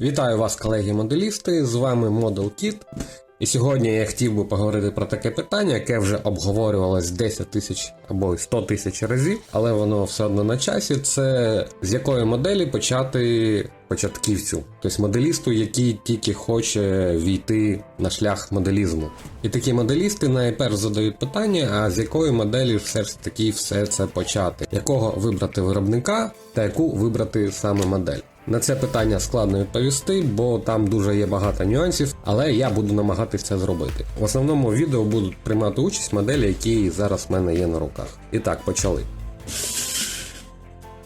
Вітаю вас, колеги-моделісти! З вами Model Kit. І сьогодні я хотів би поговорити про таке питання, яке вже обговорювалось 10 тисяч або 100 тисяч разів, але воно все одно на часі. Це з якої моделі почати початківцю, тобто моделісту, який тільки хоче війти на шлях моделізму. І такі моделісти найперш задають питання: а з якої моделі все ж таки все це почати, якого вибрати виробника та яку вибрати саме модель. На це питання складно відповісти, бо там дуже є багато нюансів, але я буду намагатися це зробити. В основному відео будуть приймати участь моделі, які зараз в мене є на руках. І так, почали.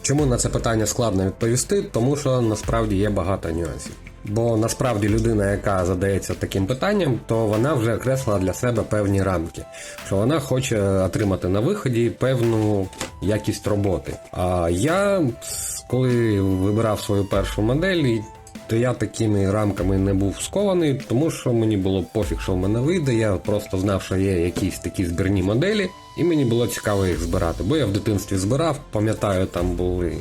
Чому на це питання складно відповісти? Тому що насправді є багато нюансів. Бо насправді людина, яка задається таким питанням, то вона вже окреслила для себе певні рамки, що вона хоче отримати на виході певну якість роботи. А я, коли вибирав свою першу модель, то я такими рамками не був скований, тому що мені було пофіг, що в мене вийде. Я просто знав, що є якісь такі збірні моделі, і мені було цікаво їх збирати. Бо я в дитинстві збирав, пам'ятаю, там були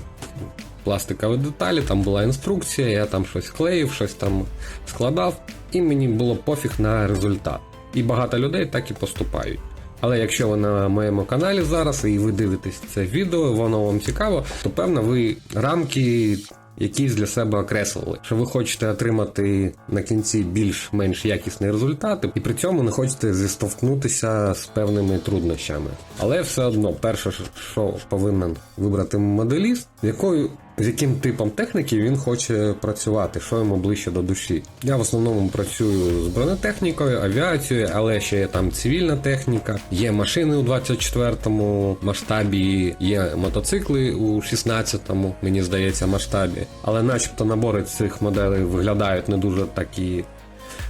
пластикові деталі, там була інструкція, я там щось клеїв, щось там складав, і мені було пофіг на результат. І багато людей так і поступають. Але якщо ви на моєму каналі зараз і ви дивитесь це відео, воно вам цікаво, то певно ви рамки якісь для себе окреслили, що ви хочете отримати на кінці більш-менш якісний результат, і при цьому не хочете зіштовхнутися з певними труднощами. Але все одно, перше, що повинен вибрати моделіст, якою з яким типом техніки він хоче працювати, що йому ближче до душі. Я в основному працюю з бронетехнікою, авіацією, але ще є там цивільна техніка, є машини у 24-му масштабі, є мотоцикли у 16-му, мені здається, масштабі. Але начебто набори цих моделей виглядають не дуже такі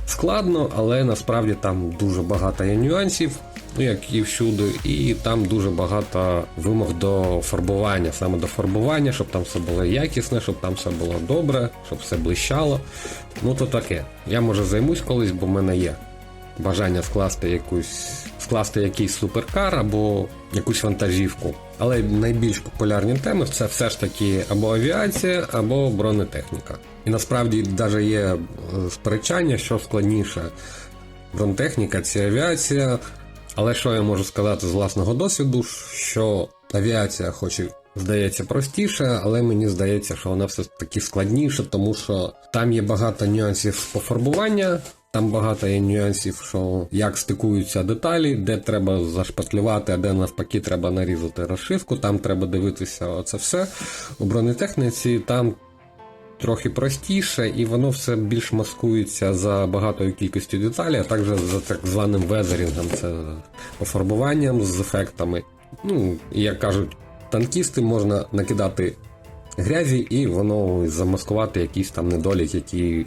складно, але насправді там дуже багато є нюансів. Ну, як і всюди, і там дуже багато вимог до фарбування, саме до фарбування, щоб там все було якісне, щоб там все було добре, щоб все блищало. Ну то таке. Я може займусь колись, бо в мене є бажання скласти якусь скласти якийсь суперкар або якусь вантажівку. Але найбільш популярні теми це все ж таки або авіація, або бронетехніка. І насправді навіть є е, сперечання, що складніше бронетехніка чи авіація. Але що я можу сказати з власного досвіду, що авіація, хоч і здається простіше, але мені здається, що вона все таки складніша, тому що там є багато нюансів пофарбування, там багато є нюансів, що як стикуються деталі, де треба зашпатлювати, а де навпаки треба нарізати розшивку, там треба дивитися оце все. У бронетехніці там трохи простіше, і воно все більш маскується за багатою кількістю деталей, а також за так званим везерінгом, це пофарбуванням з ефектами. Ну, як кажуть, танкісти можна накидати грязі, і воно замаскувати якийсь там недолік, який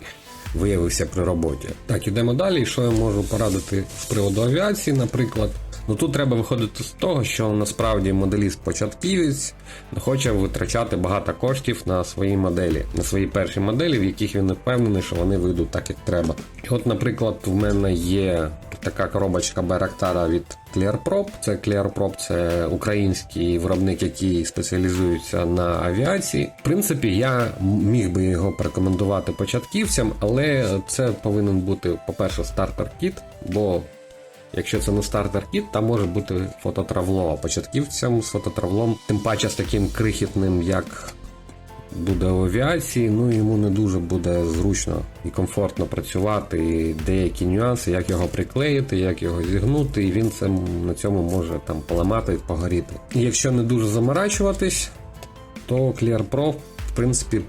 виявився при роботі. Так, ідемо далі. Що я можу порадити з приводу авіації, наприклад. Ну тут треба виходити з того, що насправді моделіст початківець не хоче витрачати багато коштів на свої моделі, на свої перші моделі, в яких він не впевнений, що вони вийдуть так, як треба. От, наприклад, в мене є така коробочка Байрактара від ClearProp. Це ClearProp, це український виробник, який спеціалізується на авіації. В принципі, я міг би його порекомендувати початківцям, але це повинен бути, по-перше, стартер-кіт, бо Якщо це не стартер кіт, там може бути фототравло. Початківцям з фототравлом, тим паче з таким крихітним, як буде в авіації, ну йому не дуже буде зручно і комфортно працювати. І деякі нюанси, як його приклеїти, як його зігнути, і він це на цьому може там поламати і погоріти. І якщо не дуже заморачуватись, то Clear Pro принципі,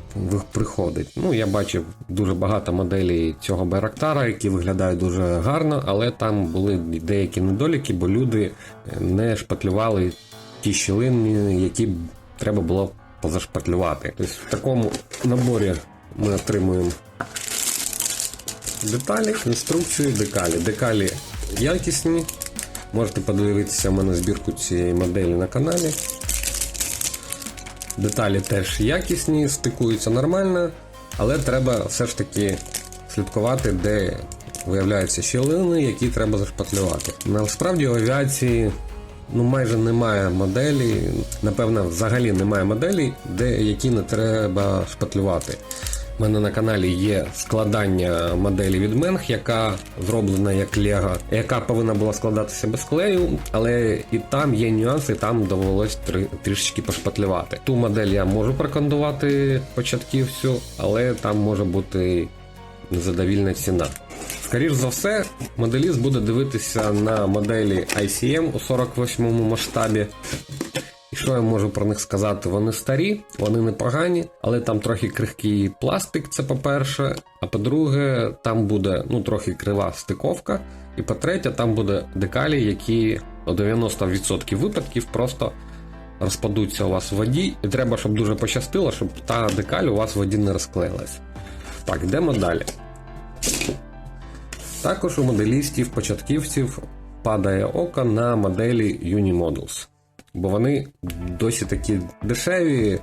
приходить. Ну, я бачив дуже багато моделей цього Байрактара, які виглядають дуже гарно, але там були деякі недоліки, бо люди не шпатлювали ті щілини, які треба було позашпатлювати. Тобто в такому наборі ми отримуємо деталі, інструкцію, декалі. Декалі якісні. Можете подивитися в мене збірку цієї моделі на каналі. Деталі теж якісні, стикуються нормально, але треба все ж таки слідкувати, де виявляються щілини, які треба зашпатлювати. Насправді в авіації ну, майже немає моделі, напевно, взагалі немає моделі, де які не треба шпатлювати. У мене на каналі є складання моделі від Менг, яка зроблена як Лего, яка повинна була складатися без клею, але і там є нюанси, там довелось три, трішечки пошпатлювати. Ту модель я можу прокомендувати початківцю, але там може бути незадовільна ціна. Скоріш за все, моделіст буде дивитися на моделі ICM у 48 масштабі. І що я можу про них сказати? Вони старі, вони непогані, але там трохи крихкий пластик, це по-перше. А по-друге, там буде ну, трохи крива стиковка. І по-третє, там буде декалі, які у 90% випадків просто розпадуться у вас в воді, і треба, щоб дуже пощастило, щоб та декаль у вас в воді не розклеїлась. Так, йдемо далі. Також у моделістів початківців падає око на моделі Unimodels, бо вони досі такі дешеві,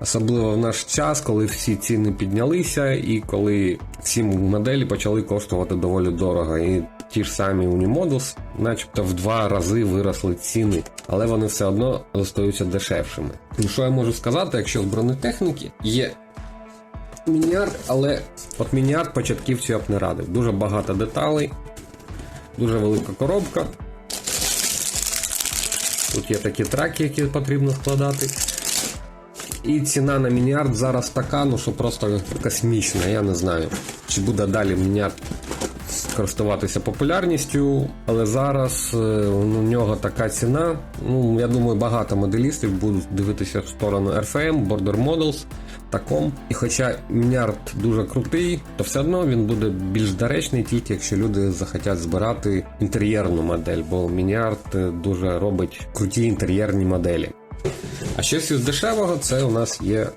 особливо в наш час, коли всі ціни піднялися, і коли всі моделі почали коштувати доволі дорого. І ті ж самі Unimodels, начебто в два рази виросли ціни, але вони все одно залишаються дешевшими. І що я можу сказати, якщо з бронетехніки є Мініард, але от мініард початківцю я б не радив. Дуже багато деталей, дуже велика коробка. Тут є такі траки, які потрібно складати. І ціна на мініард зараз така, ну що просто космічна, я не знаю. Чи буде далі мініард користуватися популярністю, але зараз е, у нього така ціна. Ну, я думаю, багато моделістів будуть дивитися в сторону RFM, Border Models, таком. І хоча мінярд дуже крутий, то все одно він буде більш доречний, тільки якщо люди захотять збирати інтер'єрну модель, бо мінярд е, дуже робить круті інтер'єрні моделі. А щось із дешевого це у нас є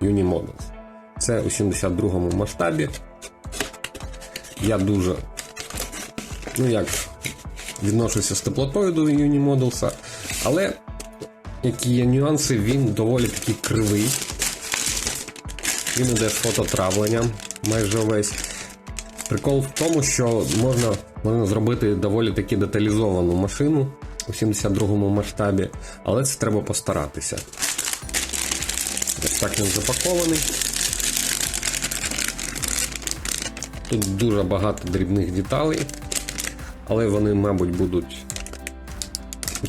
Unimodels. Це у 72-му масштабі. Я дуже, ну як, відношуся з теплотою до Unimodels, але які є нюанси, він доволі таки кривий. Він іде з фототравленням майже весь. Прикол в тому, що можна, можна зробити доволі таки деталізовану машину у 72-му масштабі, але це треба постаратися. Ось так він запакований. Тут дуже багато дрібних деталей, але вони, мабуть, будуть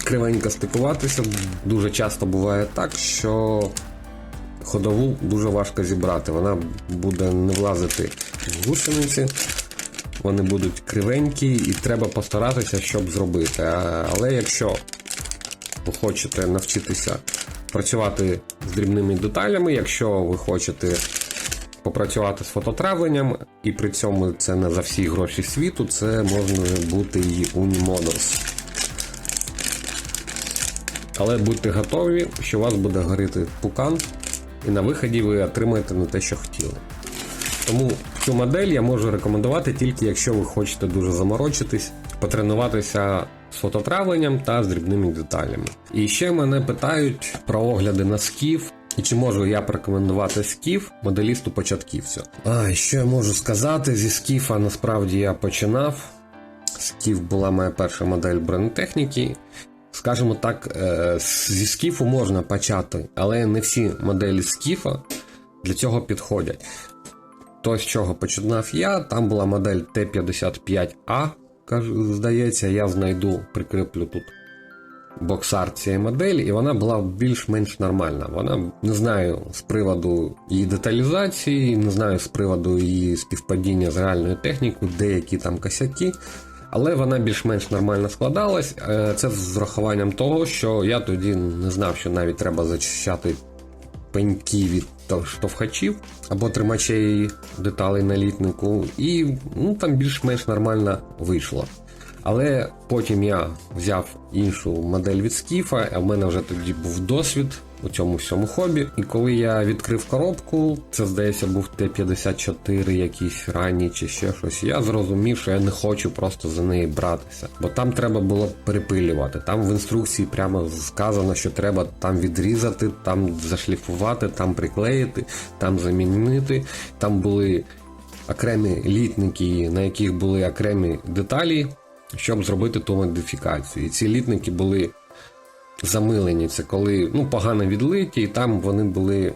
кривенько стикуватися. Дуже часто буває так, що ходову дуже важко зібрати. Вона буде не влазити в гусениці, вони будуть кривенькі і треба постаратися, щоб зробити. Але якщо ви хочете навчитися працювати з дрібними деталями, якщо ви хочете попрацювати з фототравленням, і при цьому це не за всі гроші світу, це може бути і Unimodels. Але будьте готові, що у вас буде горіти пукан, і на виході ви отримаєте не те, що хотіли. Тому цю модель я можу рекомендувати тільки якщо ви хочете дуже заморочитись, потренуватися з фототравленням та з дрібними деталями. І ще мене питають про огляди на скіф. І чи можу я порекомендувати скіф моделісту початківцю? А, що я можу сказати? Зі скіфа насправді я починав. Скіф була моя перша модель бронетехніки. Скажімо так, е, зі скіфу можна почати, але не всі моделі скіфа для цього підходять. То, з чого починав я, там була модель Т-55А, здається, я знайду, прикріплю тут боксар цієї моделі, і вона була більш-менш нормальна. Вона не знаю з приводу її деталізації, не знаю з приводу її співпадіння з реальною технікою, деякі там косяки. Але вона більш-менш нормально складалась. Е, Це з врахуванням того, що я тоді не знав, що навіть треба зачищати пеньки від штовхачів або тримачей деталей на літнику, і ну, там більш-менш нормально вийшло. Але потім я взяв іншу модель від Скіфа, а в мене вже тоді був досвід у цьому всьому хобі. І коли я відкрив коробку, це здається був Т-54, якийсь ранній чи ще щось. Я зрозумів, що я не хочу просто за неї братися, бо там треба було перепилювати. Там в інструкції прямо сказано, що треба там відрізати, там зашліфувати, там приклеїти, там замінити. Там були окремі літники, на яких були окремі деталі, щоб зробити ту модифікацію. І ці літники були замилені. Це коли ну, погано відлиті, і там вони були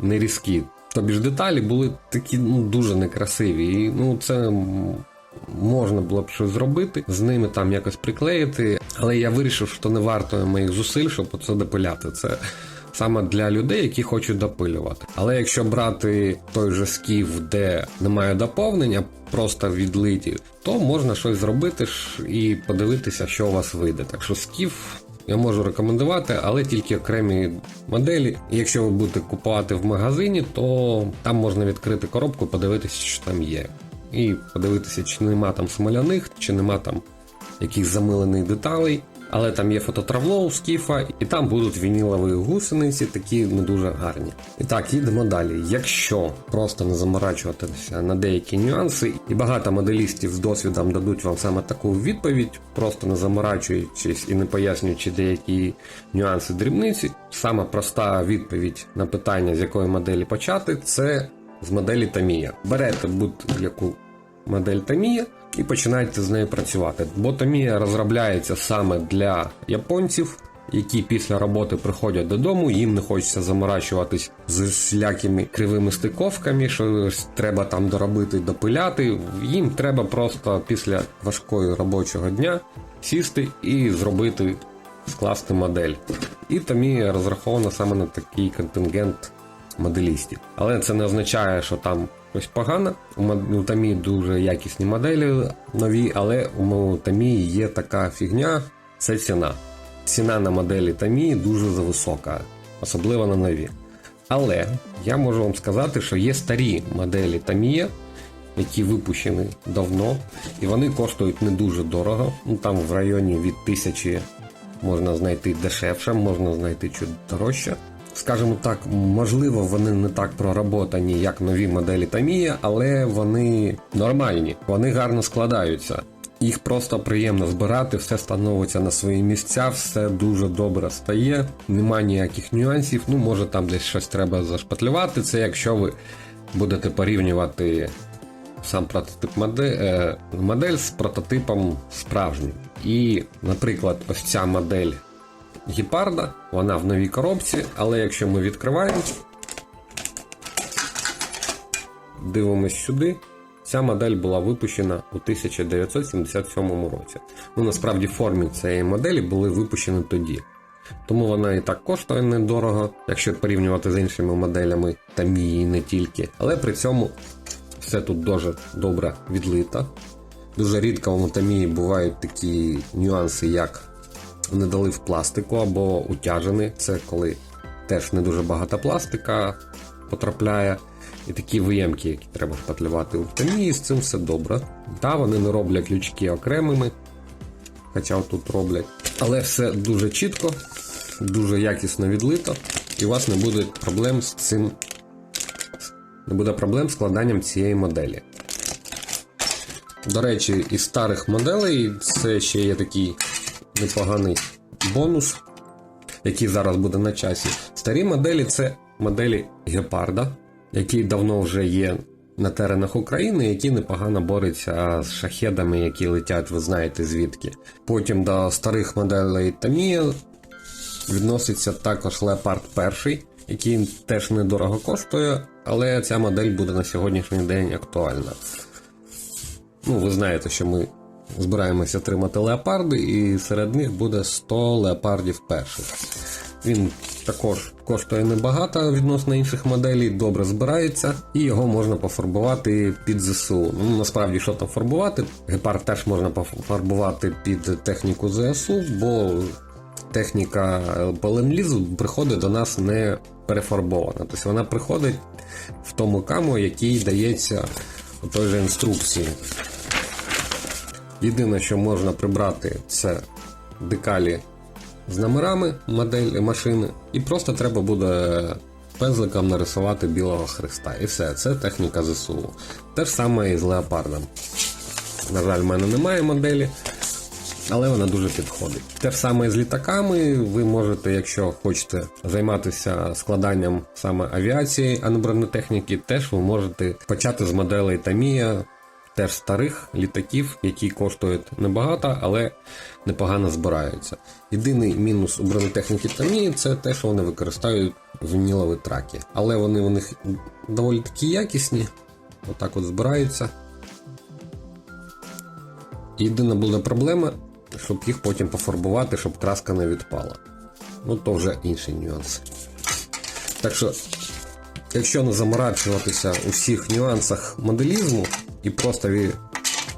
не різкі. Тобі ж деталі були такі ну, дуже некрасиві. І ну, це можна було б щось зробити, з ними там якось приклеїти. Але я вирішив, що не варто моїх зусиль, щоб це допиляти. Це саме для людей, які хочуть допилювати. Але якщо брати той же скіф, де немає доповнення, просто відлиті, то можна щось зробити і подивитися, що у вас вийде. Так що скіф я можу рекомендувати, але тільки окремі моделі. Якщо ви будете купувати в магазині, то там можна відкрити коробку, подивитися, що там є. І подивитися, чи нема там смоляних, чи нема там якихось замилених деталей. Але там є фототравло у скіфа, і там будуть вінілові гусениці, такі не дуже гарні. І так, їдемо далі. Якщо просто не заморачуватися на деякі нюанси, і багато моделістів з досвідом дадуть вам саме таку відповідь, просто не заморачуючись і не пояснюючи деякі нюанси дрібниці, саме проста відповідь на питання, з якої моделі почати, це з моделі Tamiya. Берете будь-яку модель Tamiya і починаєте з нею працювати. Бо Tamiya розробляється саме для японців, які після роботи приходять додому, їм не хочеться заморачуватись з всілякими кривими стиковками, що треба там доробити, допиляти. Їм треба просто після важкого робочого дня сісти і зробити, скласти модель. І Tamiya розрахована саме на такий контингент моделістів. Але це не означає, що там щось погано. У Тамі дуже якісні моделі нові, але у Тамі є така фігня це ціна. Ціна на моделі Тамі дуже зависока, особливо на нові. Але я можу вам сказати, що є старі моделі Тамія, які випущені давно, і вони коштують не дуже дорого. Ну там в районі від тисячі можна знайти дешевше, можна знайти чуть дорожче. Скажімо так, можливо, вони не так проработані, як нові моделі Tamiya, але вони нормальні, вони гарно складаються. Їх просто приємно збирати, все становиться на свої місця, все дуже добре стає, немає ніяких нюансів. Ну, може там десь щось треба зашпатлювати. Це якщо ви будете порівнювати сам прототип модель, е, модель з прототипом справжнім. І, наприклад, ось ця модель гепарда, вона в новій коробці, але якщо ми відкриваємо, дивимось сюди. Ця модель була випущена у 1977 році. Ну, насправді, формі цієї моделі були випущені тоді. Тому вона і так коштує недорого, якщо порівнювати з іншими моделями Тамії не тільки. Але при цьому все тут дуже добре відлито. Дуже рідко у Тамії бувають такі нюанси, як не дали в пластику або утяжений. Це коли теж не дуже багато пластика потрапляє. І такі виємки, які треба шпатлювати у Тамії, з цим все добре. Та вони не роблять лючки окремими, хоча тут роблять. Але все дуже чітко, дуже якісно відлито, і у вас не буде проблем з цим. Не буде проблем з складанням цієї моделі. До речі, із старих моделей це ще є такий непоганий бонус, який зараз буде на часі. Старі моделі це моделі гепарда, які давно вже є на теренах України, які непогано борються з шахедами, які летять, ви знаєте звідки. Потім до старих моделей Tamiya відноситься також Leopard 1, який теж недорого коштує, але ця модель буде на сьогоднішній день актуальна. Ну, ви знаєте, що ми збираємося отримати леопарди, і серед них буде 100 леопардів перших. Він також коштує небагато відносно інших моделей, добре збирається, і його можна пофарбувати під ЗСУ. Ну, насправді, що там фарбувати? Гепард теж можна пофарбувати під техніку ЗСУ, бо техніка полемлізу приходить до нас не перефарбована. Тобто вона приходить в тому каму, який дається у той же інструкції. Єдине, що можна прибрати, це декалі з номерами модель машини, і просто треба буде пензликом нарисувати білого хреста. І все, це техніка ЗСУ. Те ж саме і з леопардом. На жаль, в мене немає моделі, але вона дуже підходить. Те ж саме з літаками. Ви можете, якщо хочете займатися складанням саме авіації, а не бронетехніки, теж ви можете почати з моделей Tamiya теж старих літаків, які коштують небагато, але непогано збираються. Єдиний мінус у бронетехніки Тамії це те, що вони використовують вінілові траки. Але вони у них доволі такі якісні. Отак от збираються. Єдина буде проблема, щоб їх потім пофарбувати, щоб краска не відпала. Ну то вже інший нюанс. Так що, якщо не заморачуватися у всіх нюансах моделізму і просто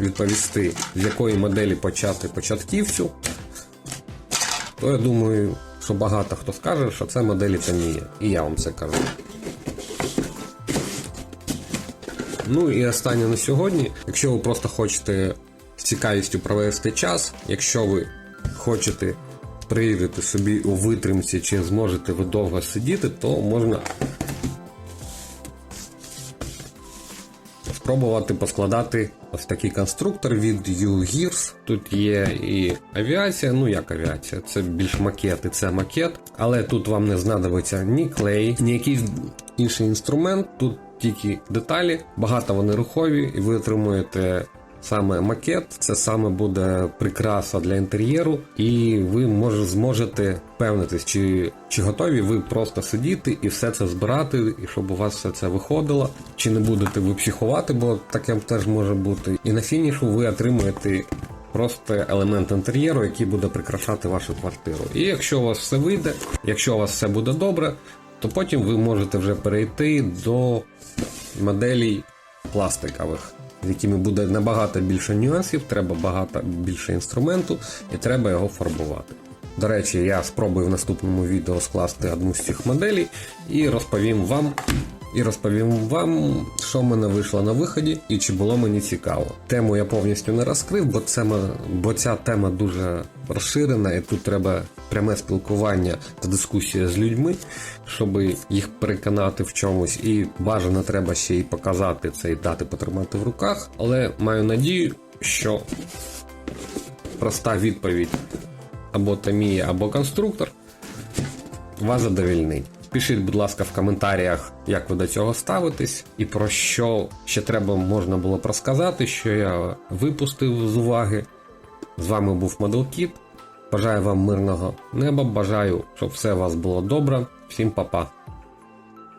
відповісти, з якої моделі почати початківцю, то я думаю, що багато хто скаже, що це моделі Тамія. І я вам це кажу. Ну і останнє на сьогодні. Якщо ви просто хочете з цікавістю провести час, якщо ви хочете перевірити собі у витримці, чи зможете ви довго сидіти, то можна спробувати поскладати ось такий конструктор від U-Gears. Тут є і авіація, ну як авіація, це більш макет і це макет, але тут вам не знадобиться ні клей, ні якийсь інший інструмент. Тут тільки деталі, багато вони рухові, і ви отримуєте саме макет, це саме буде прикраса для інтер'єру, і ви може зможете впевнитись, чи, чи готові ви просто сидіти і все це збирати, і щоб у вас все це виходило, чи не будете ви психувати, бо таке теж може бути. І на фінішу ви отримуєте. Просто елемент інтер'єру, який буде прикрашати вашу квартиру. І якщо у вас все вийде, якщо у вас все буде добре, то потім ви можете вже перейти до моделей пластикових, з якими буде набагато більше нюансів, треба багато більше інструменту і треба його фарбувати. До речі, я спробую в наступному відео скласти одну з цих моделей і розповім вам. І розповім вам, що в мене вийшло на виході і чи було мені цікаво. Тему я повністю не розкрив, бо це бо ця тема дуже розширена, і тут треба пряме спілкування та дискусія з людьми, щоб їх переконати в чомусь. І бажано треба ще й показати це і дати потримати в руках. Але маю надію, що проста відповідь або Тамія, або конструктор вас задовільнить. Пишіть, будь ласка, в коментарях, як ви до цього ставитесь, і про що ще треба можна було б розказати, що я випустив з уваги. З вами був Моделкіт. Бажаю вам мирного неба, бажаю, щоб все у вас було добре. Всім па-па.